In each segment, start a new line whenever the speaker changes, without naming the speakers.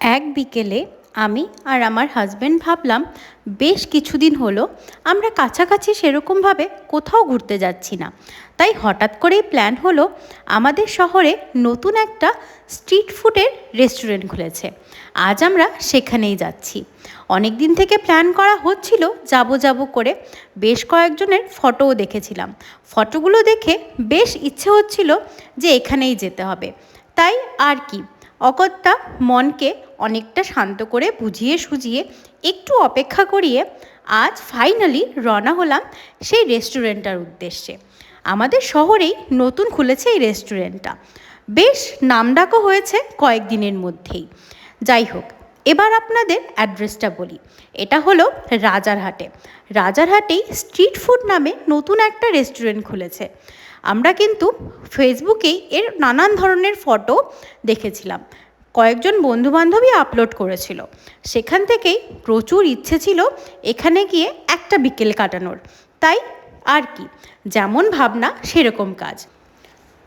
এক বিকেলে আমি আর আমার হাজব্যান্ড ভাবলাম, বেশ কিছুদিন হলো, আমরা কাছাকাছি সেরকমভাবে কোথাও ঘুরতে যাচ্ছি না। তাই হঠাৎ করেই প্ল্যান হলো, আমাদের শহরে নতুন একটা স্ট্রিট ফুডের রেস্টুরেন্ট খুলেছে। আজ আমরা সেখানেই যাচ্ছি। অনেক দিন থেকে প্ল্যান করা হচ্ছিল যাব যাব করে, বেশ কয়েকজনের ফটোও দেখেছিলাম। ফটোগুলো দেখে বেশ ইচ্ছে হচ্ছিল যে এখানেই যেতে হবে। তাই আর কি অগত্যা মনকে অনেকটা শান্ত করে বুঝিয়ে সুঝিয়ে একটু অপেক্ষা করিয়ে আজ ফাইনালি রওনা হলাম সেই রেস্টুরেন্টটার উদ্দেশ্যে। আমাদের শহরেই নতুন খুলেছে এই রেস্টুরেন্টটা। বেশ নামডাকও হয়েছে কয়েকদিনের মধ্যেই। যাই হোক এবার আপনাদের অ্যাড্রেসটা বলি। এটা হলো রাজারহাটে। রাজারহাটেই স্ট্রিট ফুড নামে নতুন একটা রেস্টুরেন্ট খুলেছে। আমরা কিন্তু ফেসবুকেই এর নানান ধরনের ফটো দেখেছিলাম। কয়েকজন বন্ধুবান্ধবী আপলোড করেছিল। সেখান থেকেই প্রচুর ইচ্ছে ছিল এখানে গিয়ে একটা বিকেল কাটানোর। তাই আর কি, যেমন ভাবনা সেরকম কাজ।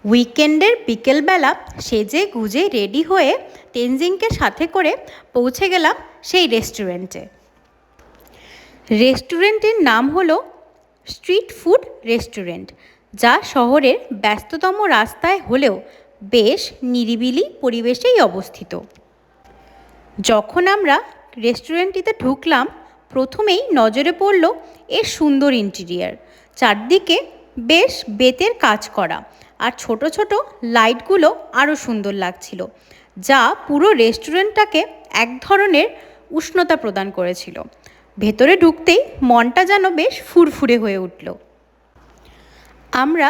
উইকেন্ডের বিকেলবেলা সেজে গুজে রেডি হয়ে তেনজিংকে সাথে করে পৌঁছে গেলাম সেই রেস্টুরেন্টে। রেস্টুরেন্টের নাম হলো স্ট্রিট ফুড রেস্টুরেন্ট, যা শহরের ব্যস্ততম রাস্তায় হলেও বেশ নিরিবিলি পরিবেশেই অবস্থিত। যখন আমরা রেস্টুরেন্টটিতে ঢুকলাম, প্রথমেই নজরে পড়ল এর সুন্দর ইন্টিরিয়ার, চারদিকে বেশ বেতের কাজ করা আর ছোট ছোট লাইটগুলো আরও সুন্দর লাগছিল, যা পুরো রেস্টুরেন্টটাকে এক ধরনের উষ্ণতা প্রদান করেছিল। ভেতরে ঢুকতেই মনটা যেন বেশ ফুরফুরে হয়ে উঠল। আমরা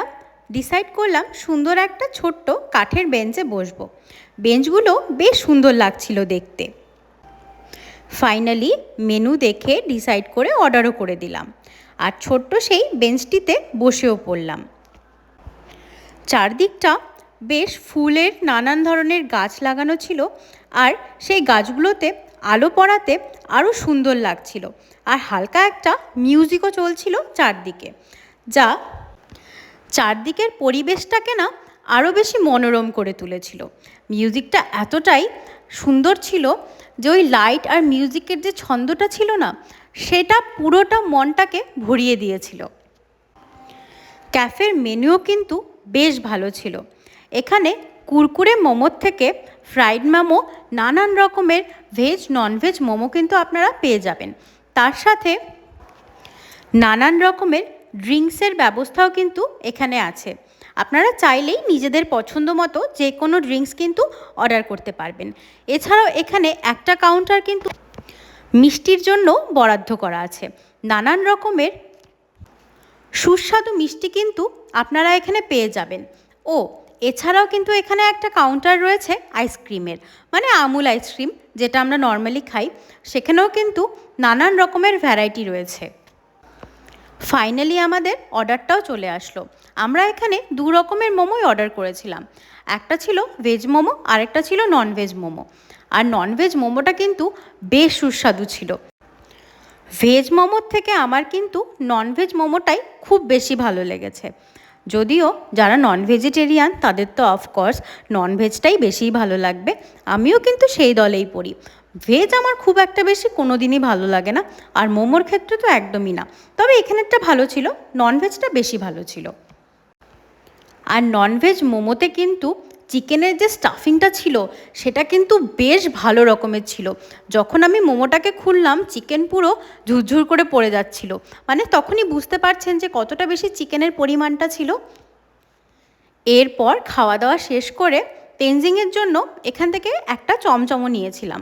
ডিসাইড করলাম সুন্দর একটা ছোট্ট কাঠের বেঞ্চে বসবো। বেঞ্চগুলো বেশ সুন্দর লাগছিল দেখতে। ফাইনালি মেনু দেখে ডিসাইড করে অর্ডারও করে দিলাম। আর ছোট্ট সেই বেঞ্চটিতে বসেও পড়লাম। চারদিকটা বেশ ফুলের নানান ধরনের গাছ লাগানো ছিল আর সেই গাছগুলোতে আলো পড়াতে আরও সুন্দর লাগছিল আর হালকা একটা মিউজিকও চলছিল চারদিকে, যা চারদিকের পরিবেশটাকে না আরও বেশি মনোরম করে তুলেছিল। মিউজিকটা এতটাই সুন্দর ছিল যে ওই লাইট আর মিউজিকের যে ছন্দটা ছিল না, সেটা পুরোটা মনটাকে ভরিয়ে দিয়েছিল। ক্যাফের মেনুও কিন্তু বেশ ভালো ছিল। এখানে কুরকুরে মোমোর থেকে ফ্রাইড মোমো, নানান রকমের ভেজ ননভেজ মোমো কিন্তু আপনারা পেয়ে যাবেন। তার সাথে নানান রকমের ড্রিঙ্কসের ব্যবস্থাও কিন্তু এখানে আছে। আপনারা চাইলেই নিজেদের পছন্দ মতো যে কোনো ড্রিঙ্কস কিন্তু অর্ডার করতে পারবেন। এছাড়াও এখানে একটা কাউন্টার কিন্তু মিষ্টির জন্য বরাদ্দ করা আছে। নানান রকমের সুস্বাদু মিষ্টি কিন্তু আপনারা এখানে পেয়ে যাবেন। ও, এছাড়াও কিন্তু এখানে একটা কাউন্টার রয়েছে আইসক্রিমের মানে আমুল আইসক্রিম যেটা আমরা নর্মালি খাই। সেখানেও কিন্তু নানান রকমের ভ্যারাইটি রয়েছে। ফাইনালি আমাদের অর্ডারটাও চলে আসলো। আমরা এখানে দু রকমের মোমোই অর্ডার করেছিলাম। একটা ছিল ভেজ মোমো, আরেকটা ছিল নন ভেজ মোমো। আর নন ভেজ মোমোটা কিন্তু বেশ সুস্বাদু ছিল। ভেজ মোমোর থেকে আমার কিন্তু নন ভেজ মোমোটাই খুব বেশি ভালো লেগেছে। যদিও যারা নন ভেজিটেরিয়ান তাদের তো অফকোর্স নন ভেজটাই বেশিই ভালো লাগবে। আমিও কিন্তু সেই দলেই পড়ি। ভেজ আমার খুব একটা বেশি কোনো দিনই ভালো লাগে না, আর মোমোর ক্ষেত্রে তো একদমই না। তবে এখানেরটা ভালো ছিল ননভেজটা বেশি ভালো ছিল। আর ননভেজ মোমোতে কিন্তু চিকেনের যে স্টাফিংটা ছিল, সেটা কিন্তু বেশ ভালো রকমের ছিল। যখন আমি মোমোটাকে খুললাম, চিকেন পুরো ঝুরঝুর করে পড়ে যাচ্ছিল। মানে তখনই বুঝতে পারছেন যে কতটা বেশি চিকেনের পরিমাণটা ছিল। এরপর খাওয়া দাওয়া শেষ করে তেনজিংয়ের জন্য এখান থেকে একটা চমচমও নিয়েছিলাম।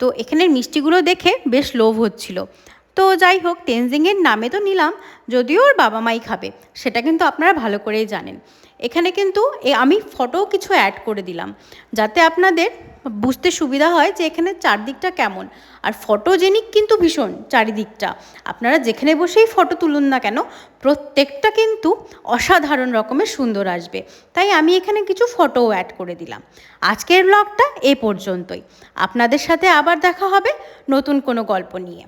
তো এখানের মিষ্টিগুলো দেখে বেশ লোভ হচ্ছিল। তো যাই হোক তেনজিংয়ের নামে তো নিলাম, যদিও ওর বাবা মাই খাবে, সেটা কিন্তু আপনারা ভালো করেই জানেন। এখানে কিন্তু আমি ফটোও কিছু অ্যাড করে দিলাম, যাতে আপনাদের বুঝতে সুবিধা হয় যে এখানে চারদিকটা কেমন। আর ফটোজেনিক কিন্তু ভীষণ চারিদিকটা। আপনারা যেখানে বসেই ফটো তুলুন না কেন, প্রত্যেকটা কিন্তু অসাধারণ রকমের সুন্দর আসবে। তাই আমি এখানে কিছু ফটোও অ্যাড করে দিলাম। আজকের ব্লগটা এ পর্যন্তই। আপনাদের সাথে আবার দেখা হবে নতুন কোনো গল্প নিয়ে।